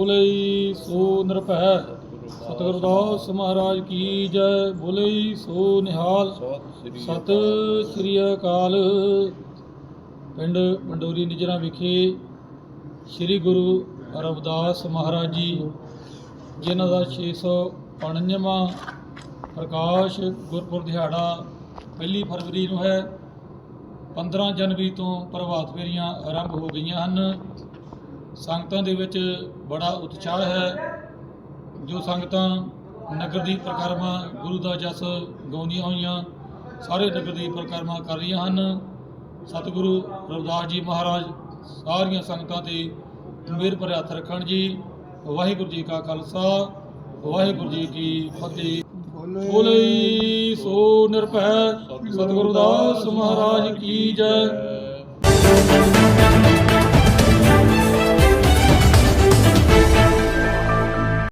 ਬੋਲੇ ਸੋ ਨਿਰਭੈ। ਸਤਿਗੁਰਦਾਸ ਮਹਾਰਾਜ ਕੀ ਜੈ, ਬੋਲੇ ਸੋ ਨਿਹਾਲ। ਸਤਿ ਸ੍ਰੀ ਸਤਿ ਸ੍ਰੀ ਅਕਾਲ। ਪਿੰਡ ਪੰਡੋਰੀ ਨਿਜਰਾ ਵਿਖੇ ਸ੍ਰੀ ਗੁਰੂ ਰਵਿਦਾਸ ਮਹਾਰਾਜ ਜੀ, ਜਿਨ੍ਹਾਂ ਦਾ 659ਵਾਂ ਪ੍ਰਕਾਸ਼ ਗੁਰਪੁਰ ਦਿਹਾੜਾ ਪਹਿਲੀ ਫਰਵਰੀ ਨੂੰ ਹੈ 15 ਜਨਵਰੀ ਤੋਂ ਪ੍ਰਭਾਤ ਫੇਰੀਆਂ ਆਰੰਭ ਹੋ ਗਈਆਂ ਹਨ। ਸੰਗਤਾਂ ਦੇ ਵਿੱਚ ਬੜਾ ਉਤਸ਼ਾਹ ਹੈ। ਜੋ ਸੰਗਤਾਂ ਨਗਰ ਦੀ ਪ੍ਰਕਰਮਾ ਗੁਰੂ ਦਾ ਜਸ ਗਾਉਂਦੀਆਂ ਹੋਈਆਂ, ਸਾਰੇ ਨਗਰ ਦੀ ਪ੍ਰਕਰਮਾ ਕਰ ਰਹੀਆਂ ਹਨ। ਸਤਿਗੁਰੂ ਰਵਿਦਾਸ ਜੀ ਮਹਾਰਾਜ ਸਾਰੀਆਂ ਸੰਗਤਾਂ ਤੇ ਮੇਰ ਭਰੇ ਹੱਥ ਰੱਖਣ ਜੀ। ਵਾਹਿਗੁਰੂ ਜੀ ਕਾ ਖਾਲਸਾ, ਵਾਹਿਗੁਰੂ ਜੀ ਕੀ ਫਤਿਹ। ਬੋਲੇ ਸੋ ਨਿਰਭੈ, ਸਤਿਗੁਰੂ ਦਾਸ ਮਹਾਰਾਜ ਕੀ ਜੈ।